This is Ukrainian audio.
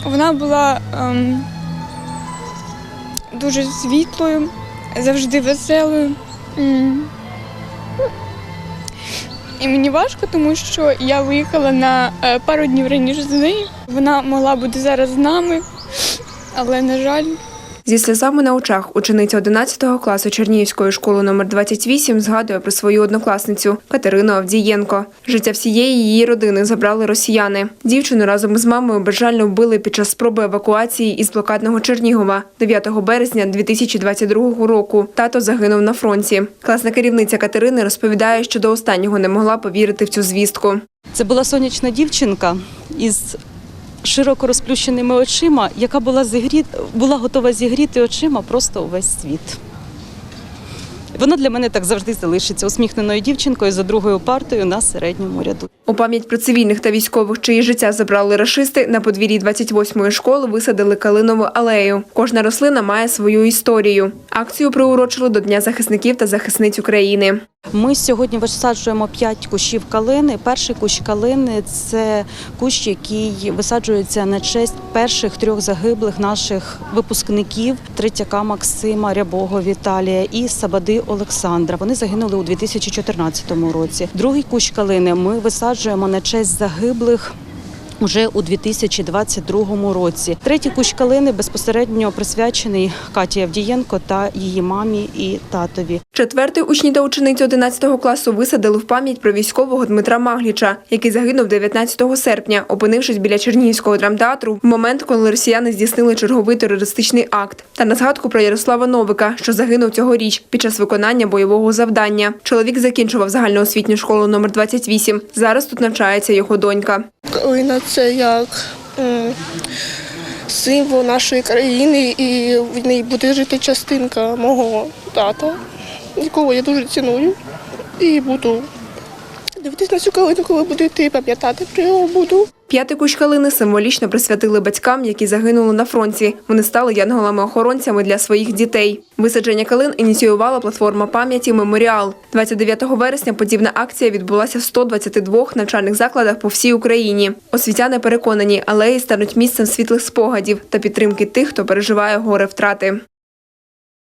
Вона була ем, дуже світлою, завжди веселою. І мені важко, тому що я виїхала на е, пару днів раніше з неї. Вона могла бути зараз з нами, але, на жаль, Зі сльозами на очах учениця 11 класу Чернігівської школи номер 28 згадує про свою однокласницю Катерину Авдієнко. Життя всієї її родини забрали росіяни. Дівчину разом із мамою безжально вбили під час спроби евакуації із блокадного Чернігова 9 березня 2022 року. Тато загинув на фронті. Класна керівниця Катерини розповідає, що до останнього не могла повірити в цю звістку. Це була сонячна дівчинка із широко розплющеними очима, яка була зігріт, була готова зігріти очима просто увесь світ. Вона для мене так завжди залишиться усміхненою дівчинкою за другою партою на середньому ряду. У пам'ять про цивільних та військових, чиї життя забрали рашисти, на подвір'ї 28-ї школи висадили калинову алею. Кожна рослина має свою історію. Акцію приурочили до Дня захисників та захисниць України. Ми сьогодні висаджуємо п'ять кущів калини. Перший кущ калини це кущ, який висаджується на честь перших трьох загиблих наших випускників Третяка Максима, Рябого Віталія і Сабади Олександра. Вони загинули у 2014 році. Другий кущ калини ми висаджуємо на честь загиблих. Уже у 2022 році третій кущ калини безпосередньо присвячений Каті Авдієнко та її мамі і татові. Четвертий учні та учениці 11 класу висадили в пам'ять про військового Дмитра Магліча, який загинув 19 серпня, опинившись біля Чернігівського драмтеатру в момент, коли росіяни здійснили черговий терористичний акт. Та на згадку про Ярослава Новика, що загинув цьогоріч під час виконання бойового завдання. Чоловік закінчував загальноосвітню школу номер 28. Зараз тут навчається його донька. Калина це як символ нашої країни, і в ній буде жити частинка мого тата, якого я дуже ціную. І буду дивитись на цю калину, коли буду йти, пам'ятати про його буду. П'ятий кущ калини символічно присвятили батькам, які загинули на фронті. Вони стали янголами-охоронцями для своїх дітей. Висадження калин ініціювала платформа пам'яті Меморіал. 29 вересня подібна акція відбулася в 122 навчальних закладах по всій Україні. Освітяни переконані, алеї стануть місцем світлих спогадів та підтримки тих, хто переживає горе втрати.